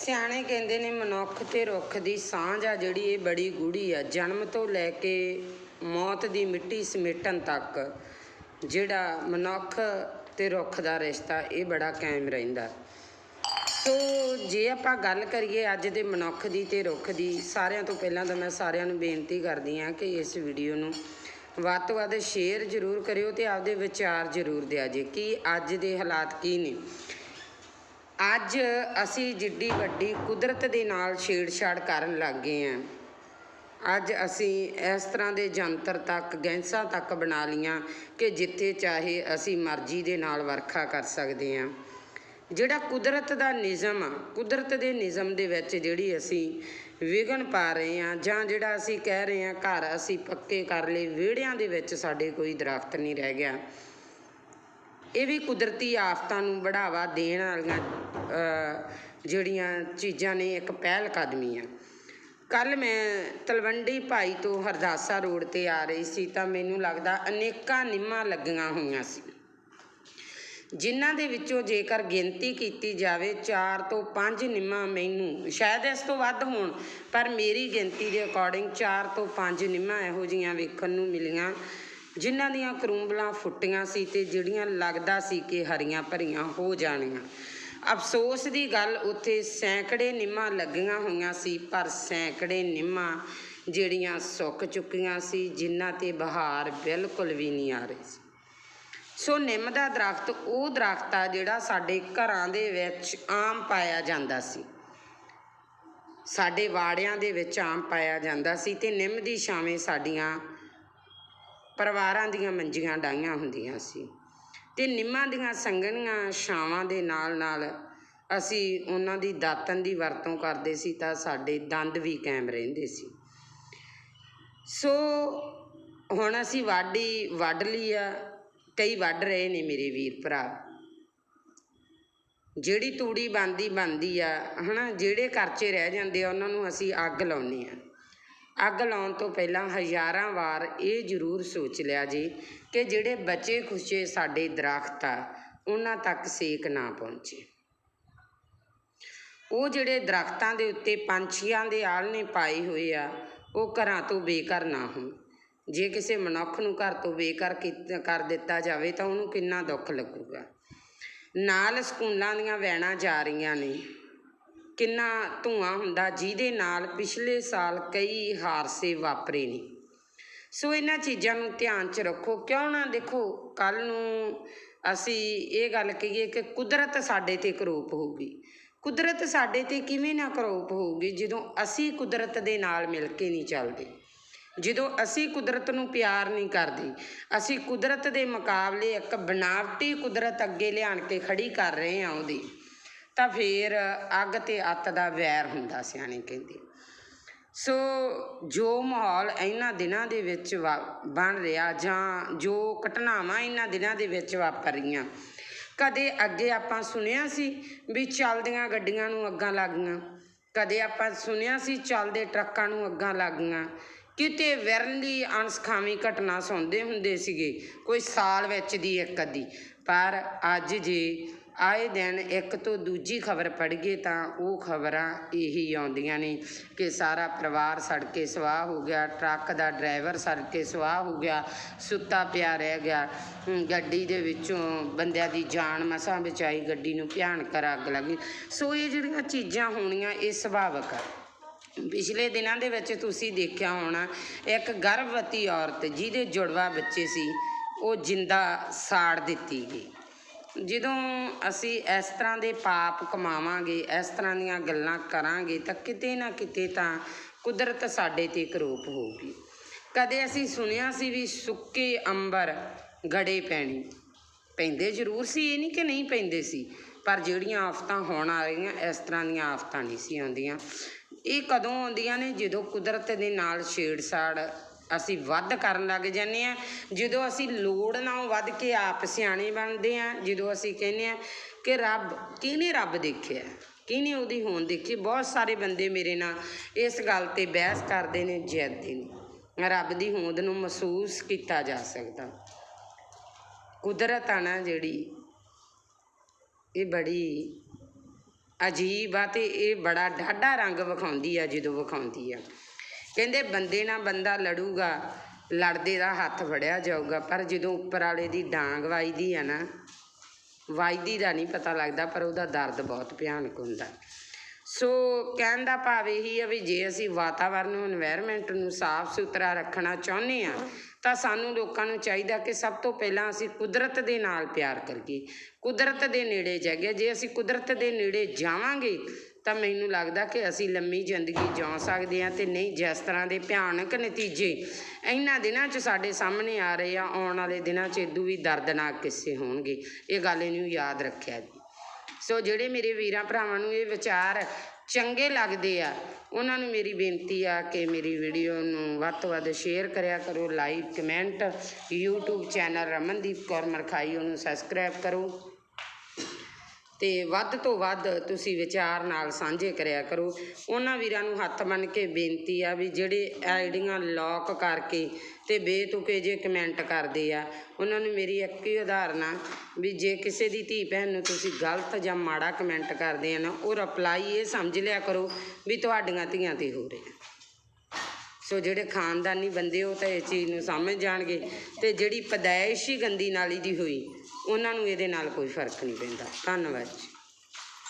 ਸਿਆਣੇ ਕਹਿੰਦੇ ਨੇ ਮਨੁੱਖ ਤੇ ਰੁੱਖ ਦੀ ਸਾਂਝ ਆ ਜਿਹੜੀ, ਇਹ ਬੜੀ ਗੂੜੀ ਆ। ਜਨਮ ਤੋਂ ਲੈ ਕੇ ਮੌਤ ਦੀ ਮਿੱਟੀ ਸਮੇਟਣ ਤੱਕ ਜਿਹੜਾ ਮਨੁੱਖ ਤੇ ਰੁੱਖ ਦਾ ਰਿਸ਼ਤਾ, ਇਹ ਬੜਾ ਕਾਇਮ ਰਹਿੰਦਾ। ਸੋ ਜੇ ਆਪਾਂ ਗੱਲ ਕਰੀਏ ਅੱਜ ਦੇ ਮਨੁੱਖ ਦੀ ਤੇ ਰੁੱਖ ਦੀ, ਸਾਰਿਆਂ ਤੋਂ ਪਹਿਲਾਂ ਤਾਂ ਮੈਂ ਸਾਰਿਆਂ ਨੂੰ ਬੇਨਤੀ ਕਰਦੀ ਹਾਂ ਕਿ ਇਸ ਵੀਡੀਓ ਨੂੰ ਵੱਧ ਤੋਂ ਵੱਧ ਸ਼ੇਅਰ ਜ਼ਰੂਰ ਕਰਿਓ ਤੇ ਆਪਦੇ ਵਿਚਾਰ ਜ਼ਰੂਰ ਦਿਆ ਜੇ ਕਿ ਅੱਜ ਦੇ ਹਾਲਾਤ ਕੀ ਨੇ। ਅੱਜ ਅਸੀਂ ਜਿੱਡੀ ਵੱਡੀ ਕੁਦਰਤ ਦੇ ਨਾਲ ਛੇੜਛਾੜ ਕਰਨ ਲੱਗ ਗਏ ਹਾਂ। ਅੱਜ ਅਸੀਂ ਇਸ ਤਰ੍ਹਾਂ ਦੇ ਜੰਤਰ ਤੱਕ, ਗੈਂਸਾਂ ਤੱਕ ਬਣਾ ਲੀਆਂ ਕਿ ਜਿੱਥੇ ਚਾਹੇ ਅਸੀਂ ਮਰਜ਼ੀ ਦੇ ਨਾਲ ਵਰਖਾ ਕਰ ਸਕਦੇ ਹਾਂ। ਜਿਹੜਾ ਕੁਦਰਤ ਦਾ ਨਿਯਮ ਆ, ਕੁਦਰਤ ਦੇ ਨਿਯਮ ਦੇ ਵਿੱਚ ਜਿਹੜੀ ਅਸੀਂ ਵਿਘਨ ਪਾ ਰਹੇ ਹਾਂ ਜਾਂ ਜਿਹੜਾ ਅਸੀਂ ਕਹਿ ਰਹੇ ਹਾਂ ਘਰ ਅਸੀਂ ਪੱਕੇ ਕਰ ਲਏ, ਵਿਹੜਿਆਂ ਦੇ ਵਿੱਚ ਸਾਡੇ ਕੋਈ ਦਰਖਤ ਨਹੀਂ ਰਹਿ ਗਿਆ। ਇਹ ਵੀ ਕੁਦਰਤੀ ਆਫਤਾਂ ਨੂੰ ਬੜਾਵਾ ਦੇਣ ਵਾਲੀਆਂ ਜਿਹੜੀਆਂ ਚੀਜ਼ਾਂ ਨੇ, ਇੱਕ ਪਹਿਲ ਕਦਮੀ ਆ। ਕੱਲ ਮੈਂ ਤਲਵੰਡੀ ਭਾਈ ਤੋਂ ਹਰਦਾਸਾ ਰੋਡ ਤੇ ਆ ਰਹੀ ਸੀ, ਤਾਂ ਮੈਨੂੰ ਲੱਗਦਾ ਅਨੇਕਾਂ ਨਿੰਮਾਂ ਲੱਗੀਆਂ ਹੋਈਆਂ ਸੀ। ਜਿਨ੍ਹਾਂ ਦੇ ਵਿੱਚੋਂ ਜੇਕਰ ਗਿਣਤੀ ਕੀਤੀ ਜਾਵੇ 4 ਤੋਂ 5 ਨਿੰਮਾਂ ਮੈਨੂੰ, ਸ਼ਾਇਦ ਇਸ ਤੋਂ ਵੱਧ ਹੋਣ, ਪਰ ਮੇਰੀ ਗਿਣਤੀ ਦੇ ਅਕੋਰਡਿੰਗ 4 ਤੋਂ 5 ਨਿੰਮਾਂ ਇਹੋ ਜੀਆਂ ਵੇਖਣ ਨੂੰ ਮਿਲੀਆਂ, ਜਿਨ੍ਹਾਂ ਦੀਆਂ ਕਰੂੰਬਲਾਂ ਫੁੱਟੀਆਂ ਸੀ ਤੇ ਜਿਹੜੀਆਂ ਲੱਗਦਾ ਸੀ ਕਿ ਹਰੀਆਂ ਭਰੀਆਂ ਹੋ ਜਾਣੀਆਂ। ਅਫਸੋਸ ਦੀ ਗੱਲ, ਉੱਥੇ ਸੈਂਕੜੇ ਨਿੰਮਾਂ ਲੱਗੀਆਂ ਹੋਈਆਂ ਸੀ, ਪਰ ਸੈਂਕੜੇ ਨਿੰਮਾਂ ਜਿਹੜੀਆਂ ਸੁੱਕ ਚੁੱਕੀਆਂ ਸੀ, ਜਿਨ੍ਹਾਂ ਤੇ ਬਹਾਰ ਬਿਲਕੁਲ ਵੀ ਨਹੀਂ ਆ ਰਹੀ ਸੀ। ਸੋ ਨਿੰਮ ਦਾ ਦਰਖਤ, ਉਹ ਦਰਖਤ ਆ ਜਿਹੜਾ ਸਾਡੇ ਘਰਾਂ ਦੇ ਵਿੱਚ ਆਮ ਪਾਇਆ ਜਾਂਦਾ ਸੀ। ਸਾਡੇ ਵਾੜਿਆਂ ਦੇ ਵਿੱਚ ਆਮ ਪਾਇਆ ਜਾਂਦਾ ਸੀ ਤੇ ਨਿੰਮ ਦੀ ਛਾਵੇਂ ਸਾਡੀਆਂ ਪਰਿਵਾਰਾਂ ਦੀਆਂ ਮੰਜੀਆਂ ਡਾਈਆਂ ਹੁੰਦੀਆਂ ਸੀ। ਤੇ ਨਿੰਮਾਂ ਦੀਆਂ ਸੰਘਣੀਆਂ ਛਾਵਾਂ ਦੇ ਨਾਲ ਨਾਲ ਅਸੀਂ ਉਹਨਾਂ ਦੀ ਦਾਤਨ ਦੀ ਵਰਤੋਂ ਕਰਦੇ ਸੀ ਤਾਂ ਸਾਡੇ ਦੰਦ ਵੀ ਕਾਇਮ ਰਹਿੰਦੇ ਸੀ। ਸੋ ਹੁਣ ਅਸੀਂ ਵਾਢੀ ਵੱਢ ਲਈ ਆ, ਕਈ ਵੱਢ ਰਹੇ ਨੇ ਮੇਰੇ ਵੀਰ ਭਰਾ। ਜਿਹੜੀ ਤੂੜੀ ਬੰਦੀ ਬੰਦੀ ਆ, ਹਨਾ, ਜਿਹੜੇ ਕਰਚੇ ਰਹਿ ਜਾਂਦੇ ਆ, ਉਹਨਾਂ ਨੂੰ ਅਸੀਂ ਅੱਗ ਲਾਉਨੇ ਆ। ਅੱਗ ਲਾਉਣ ਤੋਂ ਪਹਿਲਾਂ ਹਜ਼ਾਰਾਂ ਵਾਰ ਇਹ ਜ਼ਰੂਰ ਸੋਚ ਲਿਆ ਜੇ ਕਿ ਜਿਹੜੇ ਬਚੇ ਖੁਸ਼ੇ ਸਾਡੇ ਦਰਖਤ ਆ, ਉਹਨਾਂ ਤੱਕ ਸੇਕ ਨਾ ਪਹੁੰਚੇ। ਉਹ ਜਿਹੜੇ ਦਰਖਤਾਂ ਦੇ ਉੱਤੇ ਪੰਛੀਆਂ ਦੇ ਆਲ੍ਹਣੇ ਪਾਏ ਹੋਏ ਆ, ਉਹ ਘਰਾਂ ਤੋਂ ਬੇਘਰ ਨਾ ਹੋਣ। ਜੇ ਕਿਸੇ ਮਨੁੱਖ ਨੂੰ ਘਰ ਤੋਂ ਬੇਘਰ ਕੀਤਾ ਕਰ ਦਿੱਤਾ ਜਾਵੇ ਤਾਂ ਉਹਨੂੰ ਕਿੰਨਾ ਦੁੱਖ ਲੱਗੂਗਾ। ਨਾਲ ਸਕੂਲਾਂ ਦੀਆਂ ਵੈਨਾਂ ਜਾ ਰਹੀਆਂ ਨੇ। ਕਿੰਨਾ ਧੂਆਂ ਹੁੰਦਾ, ਜਿਹਦੇ ਨਾਲ ਪਿਛਲੇ ਸਾਲ ਕਈ ਹਾਦਸੇ ਵਾਪਰੇ ਨੇ। ਸੋ ਇਹਨਾਂ ਚੀਜ਼ਾਂ ਨੂੰ ਧਿਆਨ 'ਚ ਰੱਖੋ। ਕਿਉਂ ਨਾ ਦੇਖੋ, ਕੱਲ ਨੂੰ ਅਸੀਂ ਇਹ ਗੱਲ ਕਹੀਏ ਕਿ ਕੁਦਰਤ ਸਾਡੇ ਤੇ ਕਰੋਪ ਹੋਊਗੀ। ਕੁਦਰਤ ਸਾਡੇ ਤੇ ਕਿਵੇਂ ਨਾ ਕਰੋਪ ਹੋਊਗੀ, ਜਦੋਂ ਅਸੀਂ ਕੁਦਰਤ ਦੇ ਨਾਲ ਮਿਲ ਕੇ ਨਹੀਂ ਚੱਲਦੇ। ਜਦੋਂ ਅਸੀਂ ਕੁਦਰਤ ਨੂੰ ਪਿਆਰ ਨਹੀਂ ਕਰਦੇ, ਅਸੀਂ ਕੁਦਰਤ ਦੇ ਮੁਕਾਬਲੇ ਇੱਕ ਬਨਾਵਟੀ ਕੁਦਰਤ ਅੱਗੇ ਲਿਆਣ ਕੇ ਖੜੀ ਕਰ ਰਹੇ ਹਾਂ ਉਹਦੀ। ਤਾਂ ਫੇਰ ਅੱਗ ਤੇ ਅੱਤ ਦਾ ਵੈਰ ਹੁੰਦਾ ਸਿਆਣੇ ਕਹਿੰਦੇ। ਸੋ ਜੋ ਮਾਹੌਲ ਇਹਨਾਂ ਦਿਨਾਂ ਦੇ ਵਿੱਚ ਵਾ- ਬਣ ਰਿਹਾ ਜਾਂ ਜੋ ਘਟਨਾਵਾਂ ਇਹਨਾਂ ਦਿਨਾਂ ਦੇ ਵਿੱਚ ਵਾਪਰ ਰਹੀਆਂ, ਕਦੇ ਅੱਗੇ ਆਪਾਂ ਸੁਣਿਆ ਸੀ ਵੀ ਚੱਲਦੀਆਂ ਗੱਡੀਆਂ ਨੂੰ ਅੱਗਾਂ ਲੱਗੀਆਂ ਕਦੇ ਆਪਾਂ ਸੁਣਿਆ ਸੀ ਚੱਲਦੇ ਟਰੱਕਾਂ ਨੂੰ ਅੱਗਾਂ ਲੱਗੀਆਂ ਕਿਤੇ ਵਿਰਲੀ ਅਣਸਖਾਵੀ ਘਟਨਾ ਸੁਣਦੇ ਹੁੰਦੇ ਸੀਗੇ, ਕੋਈ ਸਾਲ ਵਿੱਚ ਦੀ ਇੱਕ ਅੱਧੀ। ਪਰ ਅੱਜ ਜੇ ਆਏ ਦਿਨ ਇੱਕ ਤੋਂ ਦੂਜੀ ਖਬਰ ਪੜ੍ਹੀਏ ਤਾਂ ਉਹ ਖਬਰਾਂ ਇਹੀ ਆਉਂਦੀਆਂ ਨੇ ਕਿ ਸਾਰਾ ਪਰਿਵਾਰ ਸੜ ਕੇ ਸਵਾਹ ਹੋ ਗਿਆ, ਟਰੱਕ ਦਾ ਡਰਾਈਵਰ ਸੜ ਕੇ ਸਵਾਹ ਹੋ ਗਿਆ, ਸੁੱਤਾ ਪਿਆ ਰਹਿ ਗਿਆ। ਗੱਡੀ ਦੇ ਵਿੱਚੋਂ ਬੰਦਿਆਂ ਦੀ ਜਾਨ ਮਸਾਂ ਬਚਾਈ, ਗੱਡੀ ਨੂੰ ਭਿਆਨਕ ਅੱਗ ਲੱਗੀ। ਸੋ ਇਹ ਜਿਹੜੀਆਂ ਚੀਜ਼ਾਂ ਹੋਣੀਆਂ, ਇਹ ਸੁਭਾਵਕ ਆ। ਪਿਛਲੇ ਦਿਨਾਂ ਦੇ ਵਿੱਚ ਤੁਸੀਂ ਦੇਖਿਆ ਹੋਣਾ, ਇੱਕ ਗਰਭਵਤੀ ਔਰਤ ਜਿਹਦੇ ਜੁੜਵਾ ਬੱਚੇ ਸੀ, ਉਹ ਜਿੰਦਾ ਸਾੜ ਦਿੱਤੀ ਗਈ। ਜਦੋਂ ਅਸੀਂ ਇਸ ਤਰ੍ਹਾਂ ਦੇ ਪਾਪ ਕਮਾਵਾਂਗੇ, ਇਸ ਤਰ੍ਹਾਂ ਦੀਆਂ ਗੱਲਾਂ ਕਰਾਂਗੇ, ਤਾਂ ਕਿਤੇ ਨਾ ਕਿਤੇ ਤਾਂ ਕੁਦਰਤ ਸਾਡੇ ਤੇ ਕਰੋਪ ਹੋਊਗੀ। ਕਦੇ ਅਸੀਂ ਸੁਣਿਆ ਸੀ ਵੀ ਸੁੱਕੇ ਅੰਬਰ ਗੜੇ ਪੈਣੀ। ਪੈਂਦੇ ਜ਼ਰੂਰ ਸੀ, ਇਹ ਨਹੀਂ ਕਿ ਨਹੀਂ ਪੈਂਦੇ ਸੀ, ਪਰ ਜਿਹੜੀਆਂ ਆਫਤਾਂ ਹੋਣ ਆ ਰਹੀਆਂ, ਇਸ ਤਰ੍ਹਾਂ ਦੀਆਂ ਆਫਤਾਂ ਨਹੀਂ ਸੀ ਆਉਂਦੀਆਂ। ਇਹ ਕਦੋਂ ਆਉਂਦੀਆਂ ਨੇ? ਜਦੋਂ ਕੁਦਰਤ ਦੇ ਨਾਲ ਛੇੜਛਾੜ ਅਸੀਂ ਵੱਧ ਕਰਨ ਲੱਗ ਜਾਂਦੇ ਆ ਜਦੋਂ ਅਸੀਂ ਲੋੜ ਨਾਲੋਂ ਵੱਧ ਕੇ ਆਪ ਸਿਆਣੇ ਬਣਦੇ ਆ ਜਦੋਂ ਅਸੀਂ ਕਹਿੰਦੇ ਆ ਕਿ ਰੱਬ ਕਿਹਨੇ ਰੱਬ ਦੇਖਿਆ? ਕਿਹਨੇ ਉਹਦੀ ਹੋਣ ਦੇਖੀ? ਬਹੁਤ ਸਾਰੇ ਬੰਦੇ ਮੇਰੇ ਨਾਲ ਇਸ ਗੱਲ ਤੇ ਬਹਿਸ ਕਰਦੇ ਨੇ ਜਿੱਦਦੇ ਨੇ। ਰੱਬ ਦੀ ਹੋਂਦ ਨੂੰ ਮਹਿਸੂਸ ਕੀਤਾ ਜਾ ਸਕਦਾ। ਕੁਦਰਤ ਆ ਨਾ ਜਿਹੜੀ, ਇਹ ਬੜੀ ਅਜੀਬ ਆ ਤੇ ਇਹ ਬੜਾ ਡਾਢਾ ਰੰਗ ਵਿਖਾਉਂਦੀ ਆ, ਜਦੋਂ ਵਿਖਾਉਂਦੀ ਆ। ਕਹਿੰਦੇ ਬੰਦੇ ਨਾਲ ਬੰਦਾ ਲੜੂਗਾ, ਲੜਦੇ ਦਾ ਹੱਥ ਫੜਿਆ ਜਾਊਗਾ, ਪਰ ਜਦੋਂ ਉੱਪਰ ਵਾਲੇ ਦੀ ਡਾਂਗ ਵੱਜਦੀ ਆ ਨਾ, ਵੱਜਦੀ ਦਾ ਨਹੀਂ ਪਤਾ ਲੱਗਦਾ, ਪਰ ਉਹਦਾ ਦਰਦ ਬਹੁਤ ਭਿਆਨਕ ਹੁੰਦਾ। ਸੋ ਕਹਿਣ ਦਾ ਭਾਵ ਇਹੀ ਆ ਵੀ ਜੇ ਅਸੀਂ ਵਾਤਾਵਰਨ ਨੂੰ এনवायरमेंट ਨੂੰ ਸਾਫ਼ ਸੁਥਰਾ ਰੱਖਣਾ ਚਾਹੁੰਦੇ ਆ, ਤਾਂ ਸਾਨੂੰ ਲੋਕਾਂ ਨੂੰ ਚਾਹੀਦਾ ਕਿ ਸਭ ਤੋਂ ਪਹਿਲਾਂ ਅਸੀਂ ਕੁਦਰਤ ਦੇ ਨਾਲ ਪਿਆਰ ਕਰੀਏ। ਕੁਦਰਤ ਦੇ ਨੇੜੇ ਜਾਈਏ। ਜੇ ਅਸੀਂ ਕੁਦਰਤ ਦੇ ਨੇੜੇ ਜਾਵਾਂਗੇ ਤਾਂ ਮੈਨੂੰ ਲੱਗਦਾ ਕਿ ਅਸੀਂ ਲੰਮੀ ਜ਼ਿੰਦਗੀ ਜਿਉ ਸਕਦੇ ਹਾਂ ਤੇ ਨਹੀਂ, ਜਿਸ ਤਰ੍ਹਾਂ ਦੇ ਭਿਆਨਕ ਨਤੀਜੇ ਇਹਨਾਂ ਦਿਨਾਂ 'ਚ ਸਾਡੇ ਸਾਹਮਣੇ ਆ ਰਹੇ ਆ, ਆਉਣ ਵਾਲੇ ਦਿਨਾਂ 'ਚ ਇਦੋਂ ਵੀ ਦਰਦਨਾਕ ਕਿੱਸੇ ਹੋਣਗੇ। ਇਹ ਗੱਲ ਇਹਨੂੰ ਯਾਦ ਰੱਖਿਆ ਜੀ। ਸੋ ਜਿਹੜੇ ਮੇਰੇ ਵੀਰਾਂ ਭਰਾਵਾਂ ਨੂੰ ਇਹ ਵਿਚਾਰ ਚੰਗੇ ਲੱਗਦੇ ਆ, ਉਹਨਾਂ ਨੂੰ ਮੇਰੀ ਬੇਨਤੀ ਆ ਕਿ ਮੇਰੀ ਵੀਡੀਓ ਨੂੰ ਵੱਧ ਤੋਂ ਵੱਧ ਸ਼ੇਅਰ ਕਰਿਆ ਕਰੋ, like, comment, YouTube channel Ramandeep Kaur Markhai ਉਹਨੂੰ ਸਬਸਕ੍ਰਾਈਬ ਕਰੋ। ਤੇ ਵੱਧ ਤੋਂ ਵੱਧ ਤੁਸੀਂ ਵਿਚਾਰ ਨਾਲ ਸਾਂਝੇ ਕਰਿਆ ਕਰੋ। ਉਹਨਾਂ ਵੀਰਾਂ ਨੂੰ ਹੱਥ ਬੰਨ ਕੇ ਬੇਨਤੀ ਆ ਵੀ ਜਿਹੜੇ ਆਈਡੀਆਂ ਲੌਕ ਕਰਕੇ ਤੇ ਬੇਤੁਕੇ ਜੇ ਕਮੈਂਟ ਕਰਦੇ ਆ, ਉਹਨਾਂ ਨੂੰ ਮੇਰੀ ਇੱਕ ਹੀ ਉਦਾਹਰਨ ਆ ਵੀ ਜੇ ਕਿਸੇ ਦੀ ਧੀ ਭੈਣ ਨੂੰ ਤੁਸੀਂ ਗਲਤ ਜਾਂ ਮਾੜਾ ਕਮੈਂਟ ਕਰਦੇ ਆ ਨਾ, ਉਹ ਰਿਪਲਾਈ ਇਹ ਸਮਝ ਲਿਆ ਕਰੋ ਵੀ ਤੁਹਾਡੀਆਂ ਧੀਆਂ ਤੇ ਹੋ ਰਿਹਾ ਸੋ ਜਿਹੜੇ ਖਾਨਦਾਨੀ ਬੰਦੇ ਉਹ ਤਾਂ ਇਹ ਚੀਜ਼ ਨੂੰ ਸਮਝ ਜਾਣਗੇ ਤੇ ਜਿਹੜੀ ਪਦਾਇਸ਼ੀ ਗੰਦੀ ਨਾਲੀ ਦੀ ਹੋਈ ਉਹਨਾਂ ਨੂੰ ਇਹਦੇ ਨਾਲ ਕੋਈ ਫ਼ਰਕ ਨਹੀਂ ਪੈਂਦਾ। ਧੰਨਵਾਦ ਜੀ।